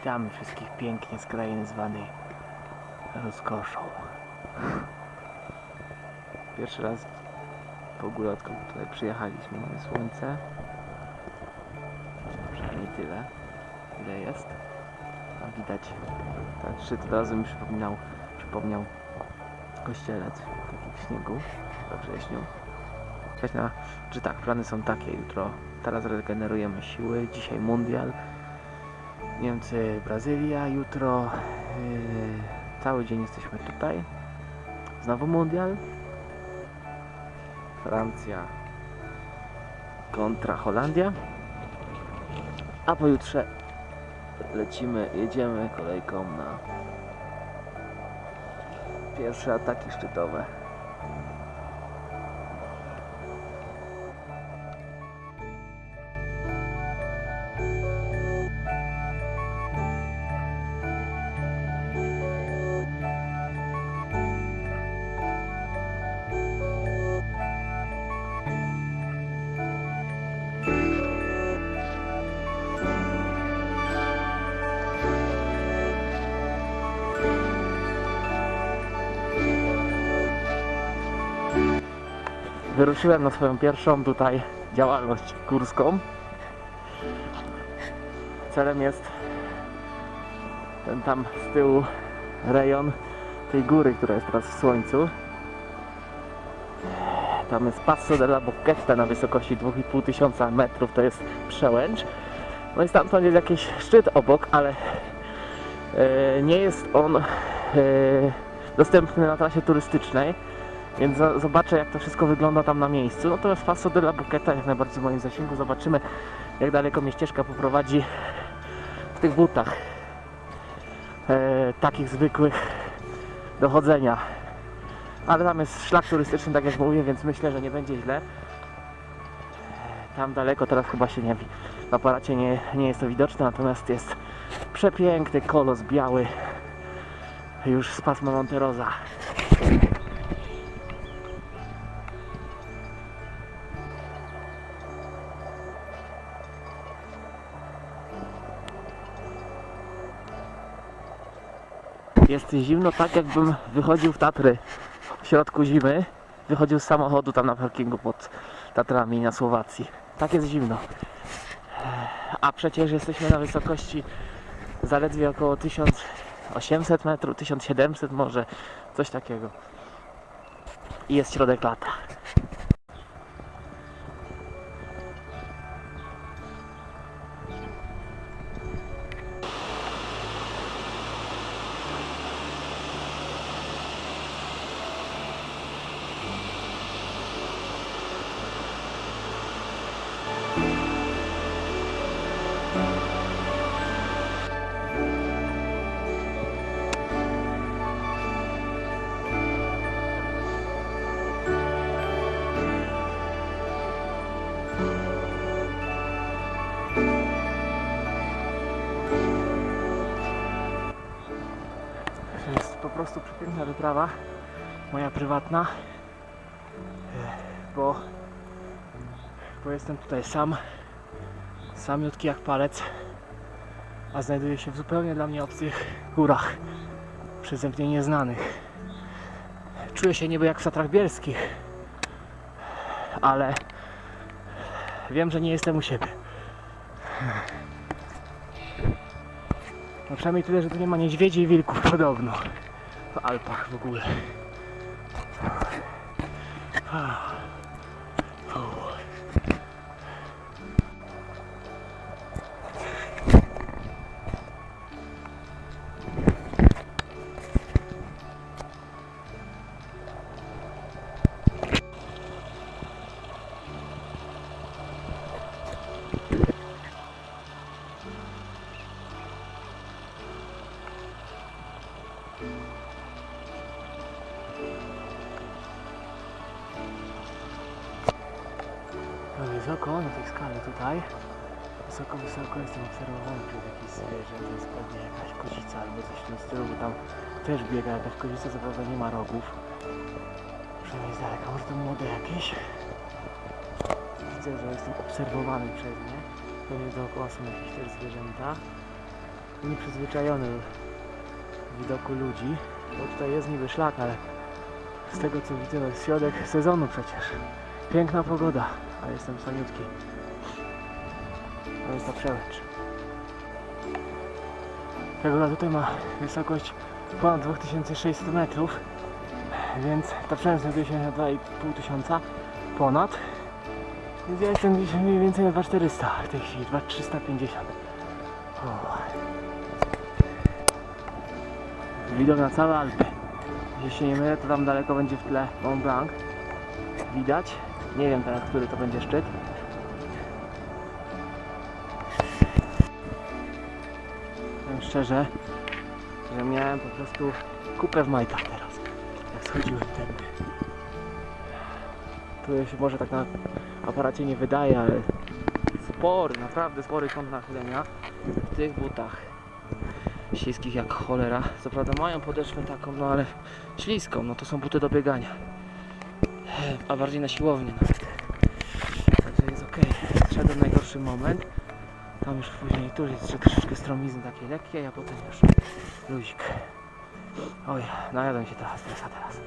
Witamy wszystkich pięknie z krainy zwanej rozkoszą. Pierwszy raz w ogóle odkąd tutaj przyjechaliśmy mamy słońce. Przynajmniej tyle, ile jest. A widać, ten szczyt razu mi przypominał, przypomniał kościelec taki w śniegu we wrześniu. Czy tak, plany są takie jutro. Teraz regenerujemy siły, dzisiaj mundial. Niemcy, Brazylia, jutro yy, cały dzień jesteśmy tutaj. Znowu mundial. Francja kontra Holandia. A pojutrze lecimy, jedziemy kolejką na pierwsze ataki szczytowe. Wyruszyłem na swoją pierwszą tutaj działalność górską. Celem jest ten tam z tyłu rejon tej góry, która jest teraz w słońcu. Tam jest Passo della Bocchetta na wysokości 2,5 tysiąca metrów, to jest przełęcz. No i stamtąd jest jakiś szczyt obok, ale e, nie jest on e, dostępny na trasie turystycznej. Więc zobaczę jak to wszystko wygląda tam na miejscu. No to jest Passo della Bocchetta jak najbardziej w moim zasięgu. Zobaczymy jak daleko mnie ścieżka poprowadzi w tych butach. E, takich zwykłych do chodzenia. Ale tam jest szlak turystyczny, tak jak mówię, więc myślę, że nie będzie źle. E, Tam daleko teraz chyba się nie w aparacie nie, nie jest to widoczne, natomiast jest przepiękny kolos biały już z pasma Monterosa. Jest zimno tak jakbym wychodził w Tatry w środku zimy. Wychodził z samochodu tam na parkingu pod Tatrami na Słowacji. Tak jest zimno. A przecież jesteśmy na wysokości zaledwie około 1800 metrów, 1700 może, coś takiego. I jest środek lata. Prostu przepiękna wyprawa, moja prywatna, bo, bo jestem tutaj sam, samiutki jak palec, a znajduję się w zupełnie dla mnie obcych górach, przeze mnie nieznanych. Czuję się niby jak w Tatrach Bielskich, ale wiem, że nie jestem u siebie. No przynajmniej tyle, że tu nie ma niedźwiedzi i wilków podobno. W Alpach w ogóle. Uff. No wysoko, na tej skale tutaj. Wysoko, wysoko jestem obserwowany przez jakieś zwierzę. To jest pewnie jakaś kozica albo coś w tym stylu, bo tam też biega jakaś kozica, co prawda nie ma rogów. Przynajmniej z daleka, może to młode jakieś. Widzę, że jestem obserwowany przez nie. Pewnie dookoła są jakieś też zwierzęta. nieprzyzwyczajony do widoku ludzi, bo tutaj jest niby szlak, ale z tego co widzę to jest środek sezonu przecież. Piękna pogoda, a jestem samiutki. To jest ta przełęcz. Jagoda tutaj ma wysokość ponad 2600 metrów, więc ta przełęcz znajduje się na 2,5 tysiąca ponad. Więc ja jestem gdzieś mniej więcej na 2400 w tej chwili, 2350. Uff. Widok na całe Alpy. Jeśli się nie mylę, to tam daleko będzie w tle Mont Blanc. Widać. Nie wiem teraz, który to będzie szczyt. Powiem szczerze, że miałem po prostu kupę w majtach teraz, jak schodziłem tędy. Tu się może tak na aparacie nie wydaje, ale spory, naprawdę spory kąt nachylenia w tych butach śliskich jak cholera. Co prawda mają podeszwę taką, no ale śliską, no to są buty do biegania. A bardziej na siłownię nawet. Także jest ok. Szedłem najgorszy moment. Tam już później tu jest troszeczkę stromizny takiej lekkiej, a potem już luzik. Oj, najadłem się teraz, teraz, a teraz.